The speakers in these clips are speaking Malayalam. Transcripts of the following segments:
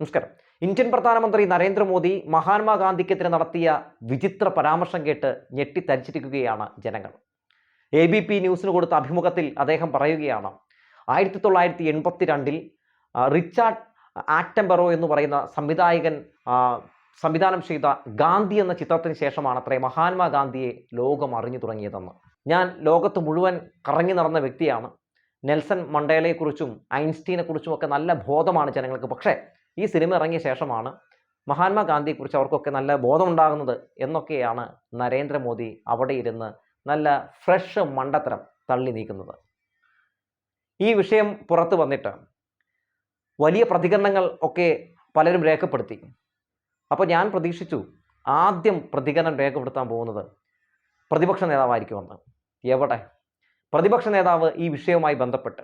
നമസ്കാരം. ഇന്ത്യൻ പ്രധാനമന്ത്രി നരേന്ദ്രമോദി മഹാത്മാഗാന്ധിക്കെതിരെ നടത്തിയ വിചിത്ര പരാമർശം കേട്ട് ഞെട്ടിത്തരിച്ചിരിക്കുകയാണ് ജനങ്ങൾ. എ ബി പി ന്യൂസിന് കൊടുത്ത അഭിമുഖത്തിൽ അദ്ദേഹം പറയുകയാണ് ആയിരത്തി തൊള്ളായിരത്തി എൺപത്തി രണ്ടിൽ റിച്ചാർഡ് ആറ്റംബറോ എന്ന് പറയുന്ന സംവിധായകൻ സംവിധാനം ചെയ്ത ഗാന്ധി എന്ന ചിത്രത്തിന് ശേഷമാണ് അത്രേ മഹാത്മാഗാന്ധിയെ ലോകം അറിഞ്ഞു തുടങ്ങിയതെന്ന്. ഞാൻ ലോകത്ത് മുഴുവൻ കറങ്ങി നടന്ന വ്യക്തിയാണ്. നെൽസൺ മണ്ടേലയെക്കുറിച്ചും ഐൻസ്റ്റീനെക്കുറിച്ചും ഒക്കെ നല്ല ബോധമാണ് ജനങ്ങൾക്ക്. പക്ഷേ ഈ സിനിമ ഇറങ്ങിയ ശേഷമാണ് മഹാത്മാഗാന്ധിയെക്കുറിച്ച് അവർക്കൊക്കെ നല്ല ബോധമുണ്ടാകുന്നത് എന്നൊക്കെയാണ് നരേന്ദ്രമോദി അവിടെ ഇരുന്ന് നല്ല ഫ്രഷ് മണ്ടത്തരം തള്ളി നീക്കുന്നത്. ഈ വിഷയം പുറത്തു വന്നിട്ട് വലിയ പ്രതികരണങ്ങൾ ഒക്കെ പലരും രേഖപ്പെടുത്തി. അപ്പോൾ ഞാൻ പ്രതീക്ഷിച്ചു ആദ്യം പ്രതികരണം രേഖപ്പെടുത്താൻ പോകുന്നത് പ്രതിപക്ഷ നേതാവായിരിക്കുമെന്ന്. എവിടെ? പ്രതിപക്ഷ നേതാവ് ഈ വിഷയവുമായി ബന്ധപ്പെട്ട്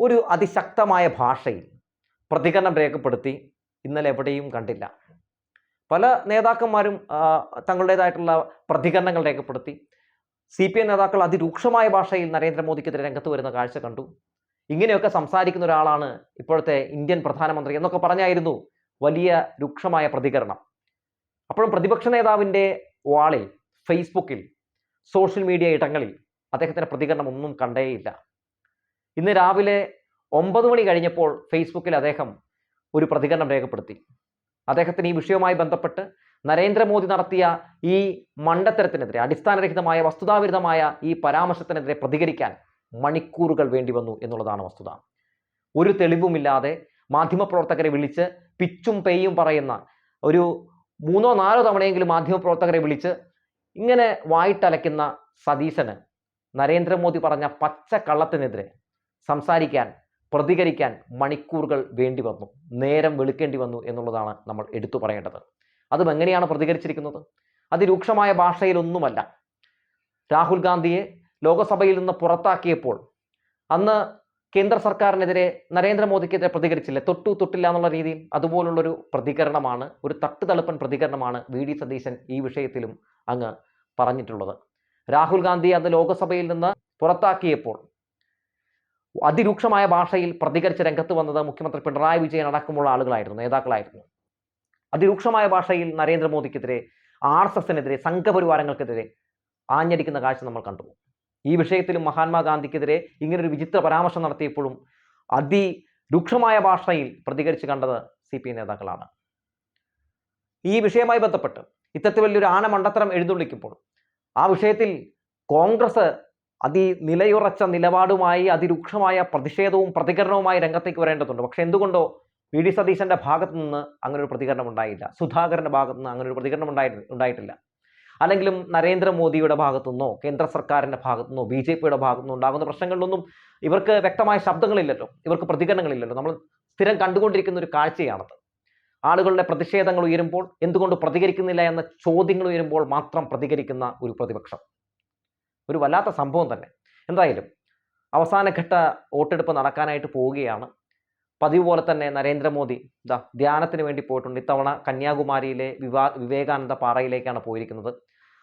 ഒരു അതിശക്തമായ ഭാഷയിൽ പ്രതികരണം രേഖപ്പെടുത്തി ഇന്നലെ എവിടെയും കണ്ടില്ല. പല നേതാക്കന്മാരും തങ്ങളുടേതായിട്ടുള്ള പ്രതികരണങ്ങൾ രേഖപ്പെടുത്തി. സി പി എം നേതാക്കൾ അതിരൂക്ഷമായ ഭാഷയിൽ നരേന്ദ്രമോദിക്കെതിരെ രംഗത്ത് വരുന്ന കാഴ്ച കണ്ടു. ഇങ്ങനെയൊക്കെ സംസാരിക്കുന്ന ഒരാളാണ് ഇപ്പോഴത്തെ ഇന്ത്യൻ പ്രധാനമന്ത്രി എന്നൊക്കെ പറഞ്ഞായിരുന്നു വലിയ രൂക്ഷമായ പ്രതികരണം. അപ്പോഴും പ്രതിപക്ഷ നേതാവിന്റെ വാളിൽ ഫേസ്ബുക്കിൽ സോഷ്യൽ മീഡിയ ഇടങ്ങളിൽ അദ്ദേഹത്തിന്റെ പ്രതികരണം ഒന്നും കണ്ടേയില്ല. ഇന്ന് രാവിലെ ഒമ്പത് മണി കഴിഞ്ഞപ്പോൾ ഫേസ്ബുക്കിൽ അദ്ദേഹം ഒരു പ്രതികരണം രേഖപ്പെടുത്തി. അദ്ദേഹത്തിന് ഈ വിഷയവുമായി ബന്ധപ്പെട്ട് നരേന്ദ്രമോദി നടത്തിയ ഈ മണ്ടത്തരത്തിനെതിരെ അടിസ്ഥാനരഹിതമായ വസ്തുതാവിരുദ്ധമായ ഈ പരാമർശത്തിനെതിരെ പ്രതികരിക്കാൻ മണിക്കൂറുകൾ വേണ്ടി വന്നു എന്നുള്ളതാണ് വസ്തുത. ഒരു തെളിവുമില്ലാതെ മാധ്യമപ്രവർത്തകരെ വിളിച്ച് പിച്ചും പെയ്യും പറയുന്ന ഒരു മൂന്നോ നാലോ തവണയെങ്കിലും മാധ്യമപ്രവർത്തകരെ വിളിച്ച് ഇങ്ങനെ വായിട്ടലയ്ക്കുന്ന സതീശന് നരേന്ദ്രമോദി പറഞ്ഞ പച്ച കള്ളത്തിനെതിരെ സംസാരിക്കാൻ പ്രതികരിക്കാൻ മണിക്കൂറുകൾ വേണ്ടി വന്നു നേരം വെളുക്കേണ്ടി വന്നു എന്നുള്ളതാണ് നമ്മൾ എടുത്തു പറയേണ്ടത്. അതും എങ്ങനെയാണ് പ്രതികരിച്ചിരിക്കുന്നത്? അതിരൂക്ഷമായ ഭാഷയിലൊന്നുമല്ല. രാഹുൽ ഗാന്ധിയെ ലോകസഭയിൽ നിന്ന് പുറത്താക്കിയപ്പോൾ അന്ന് കേന്ദ്ര സർക്കാരിനെതിരെ നരേന്ദ്രമോദിക്കെതിരെ പ്രതികരിച്ചില്ല? തൊട്ടു തൊട്ടില്ല എന്നുള്ള രീതിയിൽ അതുപോലുള്ളൊരു പ്രതികരണമാണ് ഒരു തട്ടുതളുപ്പൻ പ്രതികരണമാണ് വി ഡി സതീശൻ ഈ വിഷയത്തിലും അങ്ങ് പറഞ്ഞിട്ടുള്ളത്. രാഹുൽ ഗാന്ധി അന്ന് ലോകസഭയിൽ നിന്ന് പുറത്താക്കിയപ്പോൾ അതിരൂക്ഷമായ ഭാഷയിൽ പ്രതികരിച്ച് രംഗത്ത് വന്നത് മുഖ്യമന്ത്രി പിണറായി വിജയൻ അടക്കമുള്ള ആളുകളായിരുന്നു നേതാക്കളായിരുന്നു. അതിരൂക്ഷമായ ഭാഷയിൽ നരേന്ദ്രമോദിക്കെതിരെ ആർ എസ് എസിനെതിരെ സംഘപരിവാരങ്ങൾക്കെതിരെ ആഞ്ഞടിക്കുന്ന കാഴ്ച നമ്മൾ കണ്ടു. ഈ വിഷയത്തിലും മഹാത്മാഗാന്ധിക്കെതിരെ ഇങ്ങനൊരു വിചിത്ര പരാമർശം നടത്തിയപ്പോഴും അതിരൂക്ഷമായ ഭാഷയിൽ പ്രതികരിച്ച് കണ്ടത് സി പി നേതാക്കളാണ്. ഈ വിഷയവുമായി ബന്ധപ്പെട്ട് ഇത്തരത്തിൽ വലിയൊരു ആന മണ്ടത്തരം ആ വിഷയത്തിൽ കോൺഗ്രസ് അതി നിലയുറച്ച നിലപാടുമായി അതിരൂക്ഷമായ പ്രതിഷേധവും പ്രതികരണവുമായി രംഗത്തേക്ക് വരേണ്ടതുണ്ട്. പക്ഷെ എന്തുകൊണ്ടോ വി. ഡി. സതീശന്റെ ഭാഗത്തു നിന്ന് അങ്ങനെ ഒരു പ്രതികരണം ഉണ്ടായില്ല. സുധാകരന്റെ ഭാഗത്തു നിന്ന് അങ്ങനെ ഒരു പ്രതികരണം ഉണ്ടായി ഉണ്ടായിട്ടില്ല. അല്ലെങ്കിലും നരേന്ദ്രമോദിയുടെ ഭാഗത്തുനിന്നോ കേന്ദ്ര സർക്കാരിന്റെ ഭാഗത്തുനിന്നോ ബി ജെ പിയുടെ ഭാഗത്തുനിന്നോ ഉണ്ടാകുന്ന പ്രശ്നങ്ങളിലൊന്നും ഇവർക്ക് വ്യക്തമായ ശബ്ദങ്ങളില്ലല്ലോ. ഇവർക്ക് പ്രതികരണങ്ങളില്ലല്ലോ. നമ്മൾ സ്ഥിരം കണ്ടുകൊണ്ടിരിക്കുന്ന ഒരു കാഴ്ചയാണത്. ആളുകളുടെ പ്രതിഷേധങ്ങൾ ഉയരുമ്പോൾ എന്തുകൊണ്ട് പ്രതികരിക്കുന്നില്ല എന്ന ചോദ്യങ്ങൾ ഉയരുമ്പോൾ മാത്രം പ്രതികരിക്കുന്ന ഒരു പ്രതിപക്ഷം. ഒരു വല്ലാത്ത സംഭവം തന്നെ. എന്തായാലും അവസാനഘട്ട വോട്ടെടുപ്പ് നടക്കാനായിട്ട് പോവുകയാണ്. പതിവ് പോലെ തന്നെ നരേന്ദ്രമോദി ഇതാ ധ്യാനത്തിന് വേണ്ടി പോയിട്ടുണ്ട്. ഇത്തവണ കന്യാകുമാരിയിലെ വിവാ വിവേകാനന്ദ പാറയിലേക്കാണ് പോയിരിക്കുന്നത്.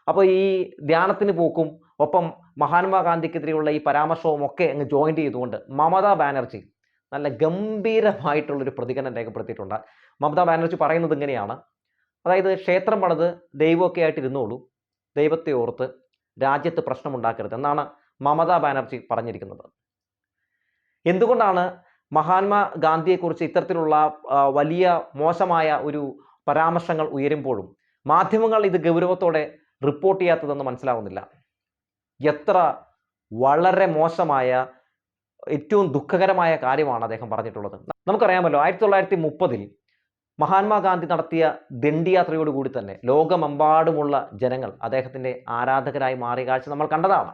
അപ്പോൾ ഈ ധ്യാനത്തിന് പോക്കും ഒപ്പം മഹാത്മാഗാന്ധിക്കെതിരെയുള്ള ഈ പരാമർശവും ഒക്കെ അങ്ങ് ജോയിൻ ചെയ്തുകൊണ്ട് മമതാ ബാനർജി നല്ല ഗംഭീരമായിട്ടുള്ളൊരു പ്രതികരണം രേഖപ്പെടുത്തിയിട്ടുണ്ട്. മമതാ ബാനർജി പറയുന്നത് ഇങ്ങനെയാണ്. അതായത് ക്ഷേത്രം പണിത് ദൈവമൊക്കെ ആയിട്ട് ഇരുന്നോളൂ ദൈവത്തെ ഓർത്ത് രാജ്യത്ത് പ്രശ്നമുണ്ടാക്കരുത് എന്നാണ് മമതാ ബാനർജി പറഞ്ഞിരിക്കുന്നത്. എന്തുകൊണ്ടാണ് മഹാത്മാ ഗാന്ധിയെക്കുറിച്ച് ഇത്തരത്തിലുള്ള വലിയ മോശമായ ഒരു പരാമർശങ്ങൾ ഉയരുമ്പോഴും മാധ്യമങ്ങൾ ഇത് ഗൗരവത്തോടെ റിപ്പോർട്ട് ചെയ്യാത്തതെന്ന് മനസ്സിലാവുന്നില്ല? എത്ര വളരെ മോശമായ ഏറ്റവും ദുഃഖകരമായ കാര്യമാണ് അദ്ദേഹം പറഞ്ഞിട്ടുള്ളത്. നമുക്കറിയാമല്ലോ ആയിരത്തി തൊള്ളായിരത്തി മുപ്പതിൽ മഹാത്മാഗാന്ധി നടത്തിയ ദണ്ഡിയാത്രയോടുകൂടി തന്നെ ലോകമെമ്പാടുമുള്ള ജനങ്ങൾ അദ്ദേഹത്തിന്റെ ആരാധകരായി മാറിയ കാഴ്ച നമ്മൾ കണ്ടതാണ്.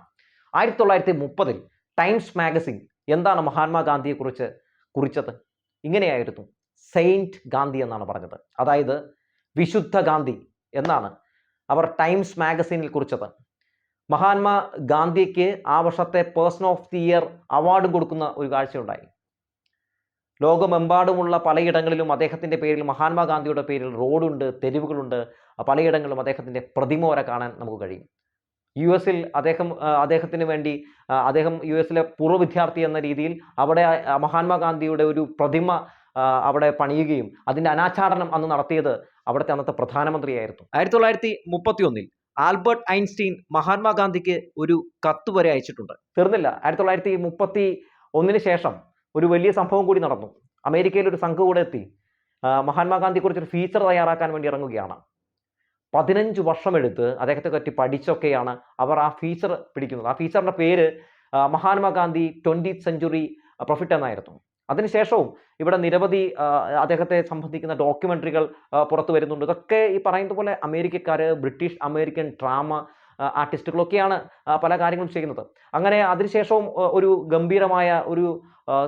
ആയിരത്തി തൊള്ളായിരത്തി മുപ്പതിൽ ടൈംസ് മാഗസിൻ എന്താണ് മഹാത്മാഗാന്ധിയെക്കുറിച്ച് കുറിച്ചത്? ഇങ്ങനെയായിരുന്നു. സെയിന്റ് ഗാന്ധി എന്നാണ് പറഞ്ഞത്. അതായത് വിശുദ്ധ ഗാന്ധി എന്നാണ് അവർ ടൈംസ് മാഗസീനിൽ കുറിച്ചത്. മഹാത്മാ ഗാന്ധിക്ക് ആ വർഷത്തെ പേഴ്സൺ ഓഫ് ദി ഇയർ അവാർഡും കൊടുക്കുന്ന ഒരു കാഴ്ചയുണ്ടായി. ലോകമെമ്പാടുമുള്ള പലയിടങ്ങളിലും അദ്ദേഹത്തിന്റെ പേരിൽ മഹാത്മാഗാന്ധിയുടെ പേരിൽ റോഡുണ്ട് തെരുവുകളുണ്ട്. പലയിടങ്ങളിലും അദ്ദേഹത്തിന്റെ പ്രതിമ വരെ കാണാൻ നമുക്ക് കഴിയും. യു എസിൽ അദ്ദേഹം അദ്ദേഹത്തിന് വേണ്ടി അദ്ദേഹം യു എസിലെ പൂർവ വിദ്യാർത്ഥി എന്ന രീതിയിൽ അവിടെ മഹാത്മാഗാന്ധിയുടെ ഒരു പ്രതിമ അവിടെ പണിയുകയും അതിന്റെ അനാച്ഛാദനം അന്ന് നടത്തിയത് അവിടുത്തെ അന്നത്തെ പ്രധാനമന്ത്രിയായിരുന്നു. ആയിരത്തി തൊള്ളായിരത്തി മുപ്പത്തി ഒന്നിൽ ആൽബർട്ട് ഐൻസ്റ്റീൻ മഹാത്മാഗാന്ധിക്ക് ഒരു കത്ത് വരെ അയച്ചിട്ടുണ്ട്. തീർന്നില്ല. ആയിരത്തി തൊള്ളായിരത്തി മുപ്പത്തി ഒന്നിന് ശേഷം ഒരു വലിയ സംഭവം കൂടി നടന്നു. അമേരിക്കയിൽ ഒരു സംഘം കൂടെ എത്തി. മഹാത്മാഗാന്ധിയെക്കുറിച്ചൊരു ഫീച്ചർ തയ്യാറാക്കാൻ വേണ്ടി ഇറങ്ങുകയാണ്. പതിനഞ്ച് വർഷമെടുത്ത് അദ്ദേഹത്തെ പറ്റി പഠിച്ചൊക്കെയാണ് അവർ ആ ഫീച്ചർ പിടിക്കുന്നത്. ആ ഫീച്ചറിന്റെ പേര് മഹാത്മാഗാന്ധി ട്വന്റി സെഞ്ചുറി പ്രൊഫിറ്റ് എന്നായിരുന്നു. അതിനുശേഷവും ഇവിടെ നിരവധി അദ്ദേഹത്തെ സംബന്ധിക്കുന്ന ഡോക്യുമെന്ററികൾ പുറത്തു വരുന്നുണ്ട്. ഇതൊക്കെ ഈ പറയുന്നത് പോലെ അമേരിക്കക്കാർ ബ്രിട്ടീഷ് അമേരിക്കൻ ഡ്രാമ ആർട്ടിസ്റ്റുകളൊക്കെയാണ് പല കാര്യങ്ങളും ചെയ്യുന്നത്. അങ്ങനെ അതിനുശേഷവും ഒരു ഗംഭീരമായ ഒരു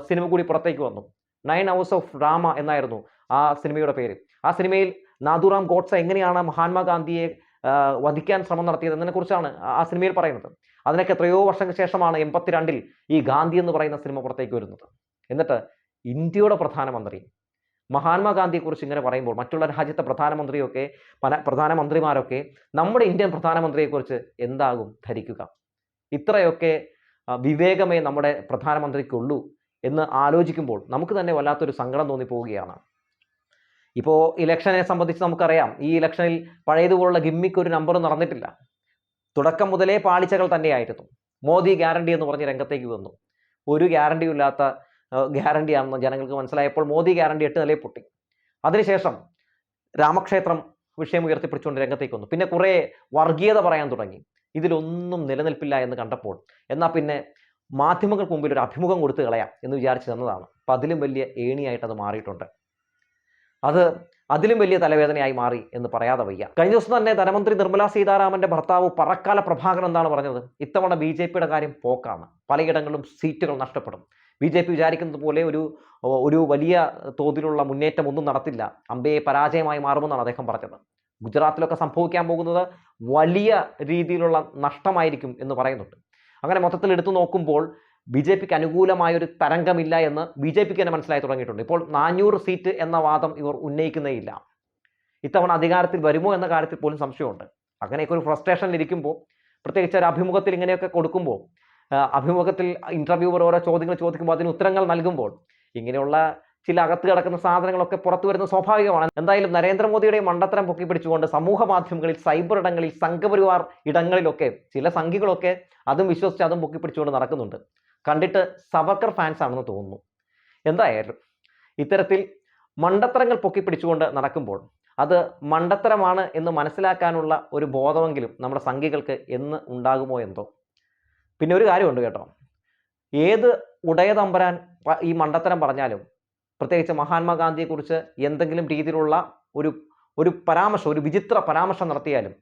സിനിമ കൂടി പുറത്തേക്ക് വന്നു. നയൻ ഹവേഴ്സ് ഓഫ് ഡ്രാമ എന്നായിരുന്നു ആ സിനിമയുടെ പേര്. ആ സിനിമയിൽ നാദുറാം ഗോഡ്സ എങ്ങനെയാണ് മഹാത്മാഗാന്ധിയെ വധിക്കാൻ ശ്രമം നടത്തിയത് എന്നതിനെക്കുറിച്ചാണ് ആ സിനിമയിൽ പറയുന്നത്. അതിനൊക്കെ എത്രയോ വർഷങ്ങൾക്ക് ശേഷമാണ് എൺപത്തിരണ്ടിൽ ഈ ഗാന്ധി എന്ന് പറയുന്ന സിനിമ പുറത്തേക്ക് വരുന്നത്. എന്നിട്ട് ഇന്ത്യയുടെ പ്രധാനമന്ത്രി മഹാത്മാഗാന്ധിയെക്കുറിച്ച് ഇങ്ങനെ പറയുമ്പോൾ മറ്റുള്ള രാജ്യത്തെ പ്രധാനമന്ത്രിയൊക്കെ പല പ്രധാനമന്ത്രിമാരൊക്കെ നമ്മുടെ ഇന്ത്യൻ പ്രധാനമന്ത്രിയെക്കുറിച്ച് എന്താകും ധരിക്കുക? ഇത്രയൊക്കെ വിവേകമേ നമ്മുടെ പ്രധാനമന്ത്രിക്കുള്ളൂ എന്ന് ആലോചിക്കുമ്പോൾ നമുക്ക് തന്നെ വല്ലാത്തൊരു സങ്കടം തോന്നിപ്പോവുകയാണ്. ഇപ്പോൾ ഇലക്ഷനെ സംബന്ധിച്ച് നമുക്കറിയാം. ഈ ഇലക്ഷനിൽ പഴയതുപോലുള്ള ഗിമ്മിക്ക് ഒരു നമ്പർ നടന്നിട്ടില്ല. തുടക്കം മുതലേ പാളിച്ചകൾ തന്നെയായിരുന്നു. മോദി ഗ്യാരണ്ടി എന്ന് പറഞ്ഞ് രംഗത്തേക്ക് വന്നു. ഒരു ഗ്യാരണ്ടിയും ഇല്ലാത്ത ഗ്യാരണ്ടിയാണെന്ന് ജനങ്ങൾക്ക് മനസ്സിലായപ്പോൾ മോദി ഗ്യാരണ്ടി എട്ട് നിലയിൽ പൊട്ടി. അതിനുശേഷം രാമക്ഷേത്രം വിഷയം ഉയർത്തിപ്പിടിച്ചുകൊണ്ട് രംഗത്തേക്ക് വന്നു. പിന്നെ കുറേ വർഗീയത പറയാൻ തുടങ്ങി. ഇതിലൊന്നും നിലനിൽപ്പില്ല എന്ന് കണ്ടപ്പോൾ എന്നാൽ പിന്നെ മാധ്യമങ്ങൾക്ക് മുമ്പിൽ ഒരു അഭിമുഖം കൊടുത്തു കളയാം എന്ന് വിചാരിച്ചു തന്നതാണ്. അപ്പം അതിലും വലിയ ഏണിയായിട്ട് അത് മാറിയിട്ടുണ്ട്. അത് അതിലും വലിയ തലവേദനയായി മാറി എന്ന് പറയാതെ വയ്യ. കഴിഞ്ഞ ദിവസം തന്നെ ധനമന്ത്രി നിർമ്മലാ സീതാരാമന്റെ ഭർത്താവ് പറക്കാല പ്രഭാകരൻ എന്താണ് പറഞ്ഞത്? ഇത്തവണ ബി ജെ പിയുടെ കാര്യം പോക്കാണ്. പലയിടങ്ങളിലും സീറ്റുകൾ നഷ്ടപ്പെടും. ബി ജെ പി വിചാരിക്കുന്നത് പോലെ ഒരു ഒരു വലിയ തോതിലുള്ള മുന്നേറ്റം ഒന്നും നടത്തില്ല. അമ്പയെ പരാജയമായി മാറുമെന്നാണ് അദ്ദേഹം പറഞ്ഞത്. ഗുജറാത്തിലൊക്കെ സംഭവിക്കാൻ പോകുന്നത് വലിയ രീതിയിലുള്ള നഷ്ടമായിരിക്കും എന്ന് പറയുന്നുണ്ട്. അങ്ങനെ മൊത്തത്തിൽ എടുത്തു നോക്കുമ്പോൾ ബി ജെ പിക്ക് അനുകൂലമായ ഒരു തരംഗമില്ല എന്ന് ബി ജെ പിക്ക് തന്നെ മനസ്സിലായി തുടങ്ങിയിട്ടുണ്ട്. ഇപ്പോൾ നാനൂറ് സീറ്റ് എന്ന വാദം ഇവർ ഉന്നയിക്കുന്നേയില്ല. ഇത്തവണ അധികാരത്തിൽ വരുമോ എന്ന കാര്യത്തിൽ പോലും സംശയമുണ്ട്. അങ്ങനെയൊക്കെ ഒരു ഫ്രസ്ട്രേഷനിൽ ഇരിക്കുമ്പോൾ പ്രത്യേകിച്ച് ഒരു അഭിമുഖത്തിൽ ഇങ്ങനെയൊക്കെ കൊടുക്കുമ്പോൾ അഭിമുഖത്തിൽ ഇന്റർവ്യൂവർ ഓരോ ചോദ്യങ്ങൾ ചോദിക്കുമ്പോൾ അതിന് ഉത്തരങ്ങൾ നൽകുമ്പോൾ ഇങ്ങനെയുള്ള ചില അകത്ത് കിടക്കുന്ന സാധനങ്ങളൊക്കെ പുറത്തു വരുന്നത് സ്വാഭാവികമാണ്. എന്തായാലും നരേന്ദ്രമോദിയുടെ മണ്ടത്തരം പൊക്കി പിടിച്ചുകൊണ്ട് സമൂഹ മാധ്യമങ്ങളിൽ സൈബർ ഇടങ്ങളിൽ സംഘപരിവാർ ഇടങ്ങളിലൊക്കെ ചില സംഘികളൊക്കെ അതും വിശ്വസിച്ച് അതും പൊക്കി പിടിച്ചുകൊണ്ട് നടക്കുന്നുണ്ട്. കണ്ടിട്ട് സവർക്കർ ഫാൻസ് ആണെന്ന് തോന്നുന്നു. എന്തായാലും ഇത്തരത്തിൽ മണ്ടത്തരങ്ങൾ പൊക്കി പിടിച്ചുകൊണ്ട് നടക്കുമ്പോൾ അത് മണ്ടത്തരമാണ് എന്ന് മനസ്സിലാക്കാനുള്ള ഒരു ബോധമെങ്കിലും നമ്മുടെ സംഘികൾക്ക് എന്ന് ഉണ്ടാകുമോ എന്തോ? പിന്നെ ഒരു കാര്യമുണ്ട് കേട്ടോ. ഏത് ഉടയതമ്പരാൻ തമ്പരാൻ ഈ മണ്ടത്തരം പറഞ്ഞാലും പ്രത്യേകിച്ച് മഹാത്മാഗാന്ധിയെക്കുറിച്ച് എന്തെങ്കിലും രീതിയിലുള്ള ഒരു ഒരു പരാമർശം ഒരു വിചിത്ര പരാമർശം നടത്തിയാലും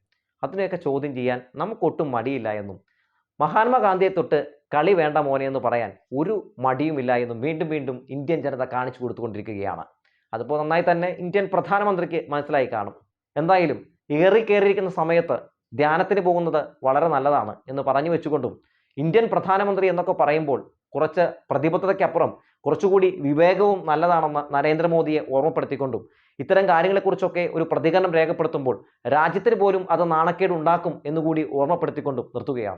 അതിനെയൊക്കെ ചോദ്യം ചെയ്യാൻ നമുക്കൊട്ടും മടിയില്ല എന്നും. മഹാത്മാഗാന്ധിയെ തൊട്ട് കളി വേണ്ട മോനെ എന്ന് പറയാൻ ഒരു മടിയുമില്ല എന്നും വീണ്ടും വീണ്ടും ഇന്ത്യൻ ജനത കാണിച്ചു കൊടുത്തുകൊണ്ടിരിക്കുകയാണ്. അതിപ്പോൾ നന്നായി തന്നെ ഇന്ത്യൻ പ്രധാനമന്ത്രിക്ക് മനസ്സിലായി കാണും. എന്തായാലും ഏറി കയറിയിരിക്കുന്ന സമയത്ത് ധ്യാനത്തിന് പോകുന്നത് വളരെ നല്ലതാണ് എന്ന് പറഞ്ഞു വെച്ചുകൊണ്ടും ഇന്ത്യൻ പ്രധാനമന്ത്രി എന്നൊക്കെ പറയുമ്പോൾ കുറച്ച് പ്രതിബദ്ധതയ്ക്കപ്പുറം കുറച്ചുകൂടി വിവേകവും നല്ലതാണെന്ന് നരേന്ദ്രമോദിയെ ഓർമ്മപ്പെടുത്തിക്കൊണ്ടും ഇത്തരം കാര്യങ്ങളെക്കുറിച്ചൊക്കെ ഒരു പ്രതികരണം രേഖപ്പെടുത്തുമ്പോൾ രാജ്യത്തിന് പോലും അത് നാണക്കേട് ഉണ്ടാക്കും എന്നുകൂടി ഓർമ്മപ്പെടുത്തിക്കൊണ്ടും നിർത്തുകയാണ്.